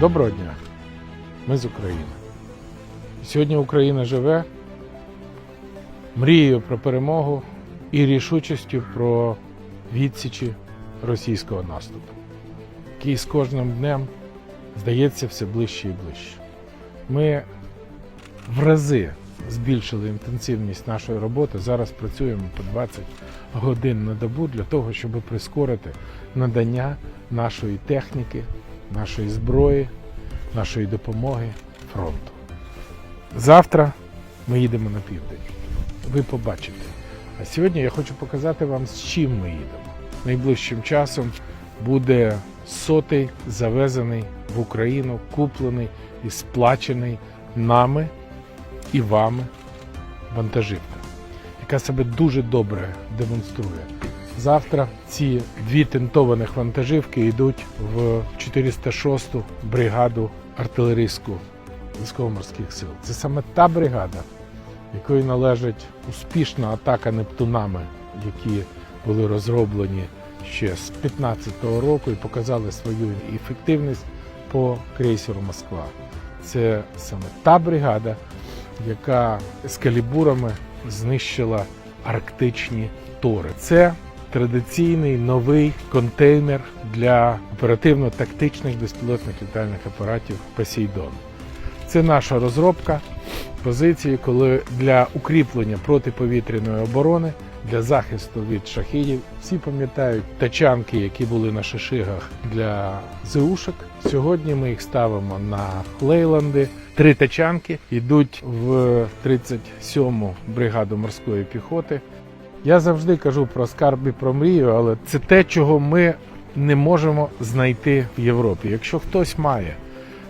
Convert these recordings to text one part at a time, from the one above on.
Доброго дня! Ми з України. Сьогодні Україна живе мрією про перемогу і рішучістю про відсічі російського наступу, який з кожним днем здається все ближче і ближче. Ми в рази збільшили інтенсивність нашої роботи. Зараз працюємо по 20 годин на добу для того, щоб прискорити надання нашої техніки, нашої зброї, нашої допомоги фронту. Завтра ми їдемо на південь. Ви побачите. А сьогодні я хочу показати вам, з чим ми їдемо. Найближчим часом буде сотий завезений в Україну, куплений і сплачений нами і вами вантажівка, яка себе дуже добре демонструє. Завтра ці дві тентованих вантажівки йдуть в 406-ту бригаду артилерійську військово-морських сил. Це саме та бригада, якої належить успішна атака Нептунами, які були розроблені ще з 15-го року і показали свою ефективність по крейсеру Москва. Це саме та бригада, яка з калібурами знищила арктичні тори. Це традиційний новий контейнер для оперативно-тактичних безпілотних літальних апаратів Посейдон. Це наша розробка позиції, коли для укріплення протиповітряної оборони, для захисту від шахідів. Всі пам'ятають тачанки, які були на шишигах для ЗУшок. Сьогодні ми їх ставимо на Лейланди. Три тачанки йдуть в 37-му бригаду морської піхоти. Я завжди кажу про скарб і про мрію, але це те, чого ми не можемо знайти в Європі. Якщо хтось має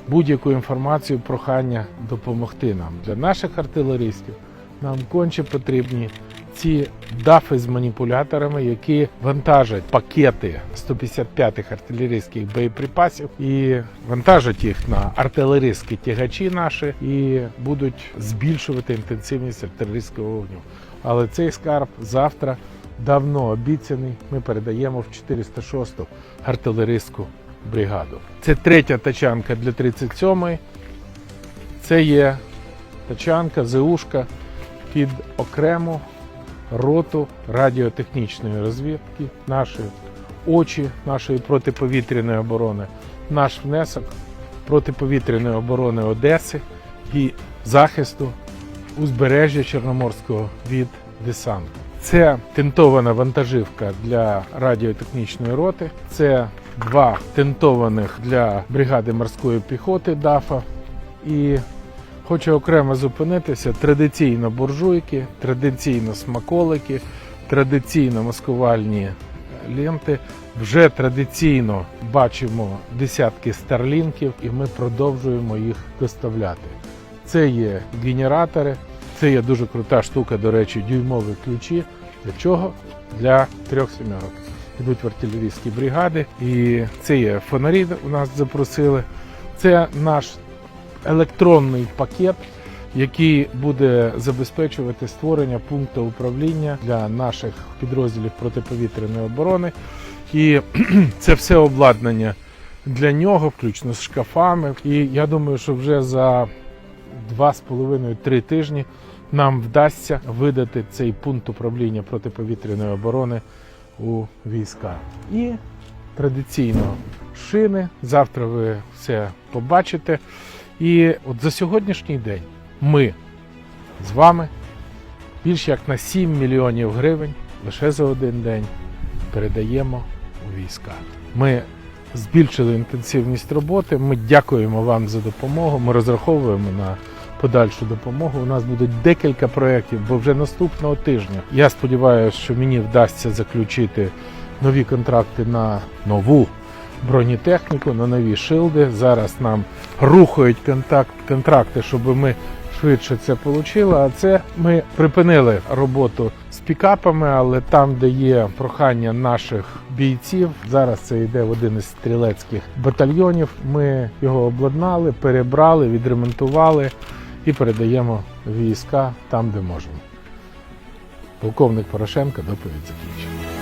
будь-яку інформацію, прохання допомогти нам для наших артилерістів, нам конче потрібні ці дафи з маніпуляторами, які вантажать пакети 155-х артилерійських боєприпасів і вантажать їх на артилерійські тягачі наші і будуть збільшувати інтенсивність артилерійського вогню. Але цей скарб завтра давно обіцяний. Ми передаємо в 406-ту артилерійську бригаду. Це третя тачанка для 37-ї. Це є тачанка, ЗУшка під окрему роту радіотехнічної розвідки, наші очі нашої протиповітряної оборони, наш внесок протиповітряної оборони Одеси і захисту узбережжя Чорноморського від десанту. Це тентована вантажівка для радіотехнічної роти. Це два тентованих для бригади морської піхоти ДАФа. І хочу окремо зупинитися. Традиційно буржуйки, традиційно смаколики, традиційно маскувальні ленти. Вже традиційно бачимо десятки старлінків, і ми продовжуємо їх доставляти. Це є генератори, це є дуже крута штука, до речі, дюймові ключі. Для чого? Для трьох сімерок. Йдуть в артилерійські бригади, і це є фонарі, у нас запросили. Це наш електронний пакет, який буде забезпечувати створення пункту управління для наших підрозділів протиповітряної оборони. І це все обладнання для нього, включно з шкафами. І я думаю, що вже за два з половиною три тижні нам вдасться видати цей пункт управління протиповітряної оборони у війська. І традиційно шини. Завтра ви все побачите. І от за сьогоднішній день ми з вами більш як на 7 мільйонів гривень лише за один день передаємо у війська. Ми збільшили інтенсивність роботи. Ми дякуємо вам за допомогу. Ми розраховуємо на подальшу допомогу. У нас будуть декілька проєктів, бо вже наступного тижня. Я сподіваюся, що мені вдасться заключити нові контракти на нову бронетехніку, на нові шилди. Зараз нам рухають контакт, контракти, щоб ми швидше це отримали. А це ми припинили роботу з пікапами, але там, де є прохання наших бійців, зараз це йде в один із стрілецьких батальйонів. Ми його обладнали, перебрали, відремонтували і передаємо війська там, де можемо. Полковник Порошенко доповідь закінчена.